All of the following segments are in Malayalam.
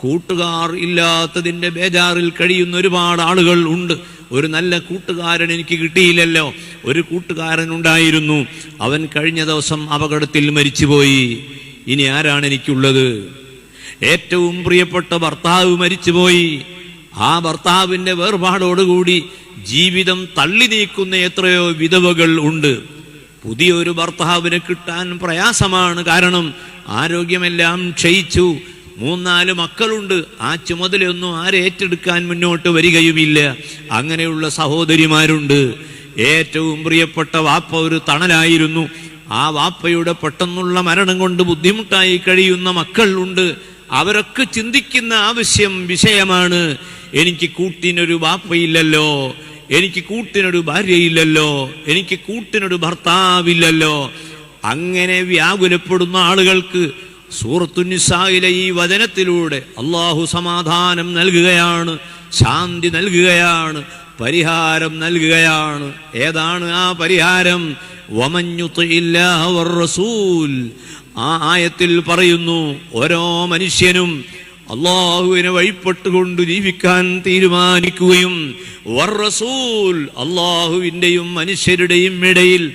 കൂട്ടുകാർ ഇല്ലാത്തതിന്റെ ബേജാറിൽ കഴിയുന്ന ഒരുപാട് ആളുകൾ ഉണ്ട്. ഒരു നല്ല കൂട്ടുകാരൻ എനിക്ക് കിട്ടിയില്ലല്ലോ. ഒരു കൂട്ടുകാരൻ ഉണ്ടായിരുന്നു. അവൻ കഴിഞ്ഞ ദിവസം അപകടത്തിൽ മരിച്ചുപോയി. ഇനി ആരാണ് എനിക്കുള്ളത്? ഏറ്റവും പ്രിയപ്പെട്ട ഭർത്താവ് മരിച്ചുപോയി. ആ ഭർത്താവിന്റെ വേർപാടോടുകൂടി ജീവിതം തള്ളി നീക്കുന്ന എത്രയോ വിധവകൾ ഉണ്ട്. പുതിയൊരു ഭർത്താവിനെ കിട്ടാൻ പ്രയാസമാണ്. കാരണം ആരോഗ്യമെല്ലാം ക്ഷയിച്ചു. മൂന്നാൽ മക്കളുണ്ട്. ആ ചുമതലയൊന്നും ആരേറ്റെടുക്കാൻ മുന്നോട്ട് വരികയുമില്ല. അങ്ങനെയുള്ള സഹോദരിമാരുണ്ട്. ഏറ്റവും പ്രിയപ്പെട്ട വാപ്പ ഒരു തണലായിരുന്നു. ആ വാപ്പയുടെ പെട്ടെന്നുള്ള മരണം കൊണ്ട് ബുദ്ധിമുട്ടായി കഴിയുന്ന മക്കളുണ്ട്. അവരൊക്കെ ചിന്തിക്കുന്ന ആവശ്യം വിഷയമാണ്. എനിക്ക് കൂട്ടിനൊരു വാപ്പയില്ലല്ലോ. എനിക്ക് കൂട്ടിനൊരു ഭാര്യയില്ലല്ലോ. എനിക്ക് കൂട്ടിനൊരു ഭർത്താവില്ലല്ലോ. അങ്ങനെ വ്യാകുലപ്പെടുന്ന ആളുകൾക്ക് സൂറത്തുനിസായിലെ ഈ വചനത്തിലൂടെ അള്ളാഹു സമാധാനം നൽകുകയാണ് ശാന്തി നൽകുകയാണ് പരിഹാരം നൽകുകയാണ്. ഏതാണ് ആ പരിഹാരം? റസൂൽ ആ ആയത്തിൽ പറയുന്നു ഓരോ മനുഷ്യനും അള്ളാഹുവിനെ വഴിപ്പെട്ടുകൊണ്ട് ജീവിക്കാൻ തീരുമാനിക്കുകയും വറസൂൽ അള്ളാഹുവിന്റെയും മനുഷ്യരുടെയും ഇടയിൽ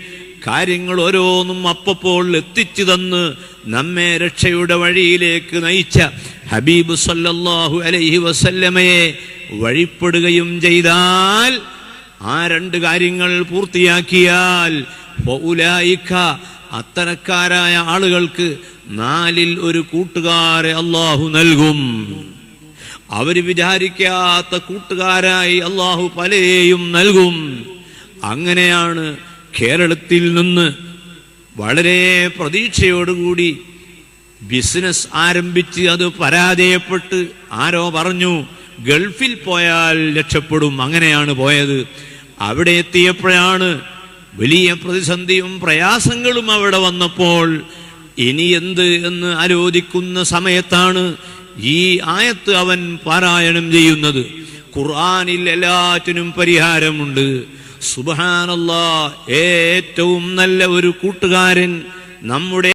കാര്യങ്ങൾ ഓരോന്നും അപ്പപ്പോൾ എത്തിച്ചു തന്ന് നമ്മെ രക്ഷയുടെ വഴിയിലേക്ക് നയിച്ച ഹബീബ് സല്ലല്ലാഹു അലൈഹി വസല്ലമയെ വഴിപ്പെടുകയും ചെയ്താൽ ആ രണ്ട് കാര്യങ്ങൾ പൂർത്തിയാക്കിയാൽ അത്തരക്കാരായ ആളുകൾക്ക് നാലിൽ ഒരു കൂട്ടുകാരെ അള്ളാഹു നൽകും. അവർ വിചാരിക്കാത്ത കൂട്ടുകാരായി അള്ളാഹു പലരെയും നൽകും. അങ്ങനെയാണ് കേരളത്തിൽ നിന്ന് വളരെ പ്രതീക്ഷയോടുകൂടി ബിസിനസ് ആരംഭിച്ച് അത് പരാജയപ്പെട്ട് ആരോ പറഞ്ഞു ഗൾഫിൽ പോയാൽ രക്ഷപ്പെടും. അങ്ങനെയാണ് പോയത്. അവിടെ എത്തിയപ്പോഴാണ് വലിയ പ്രതിസന്ധിയും പ്രയാസങ്ങളും അവിടെ വന്നപ്പോൾ ഇനി എന്ത് എന്ന് ആലോചിക്കുന്ന സമയത്താണ് ഈ ആയത്ത് അവൻ പാരായണം ചെയ്യുന്നത്. ഖുർആനിൽ എല്ലാറ്റിനും പരിഹാരമുണ്ട്. സുബാനല്ല ഏറ്റവും നല്ല ഒരു കൂട്ടുകാരൻ നമ്മുടെ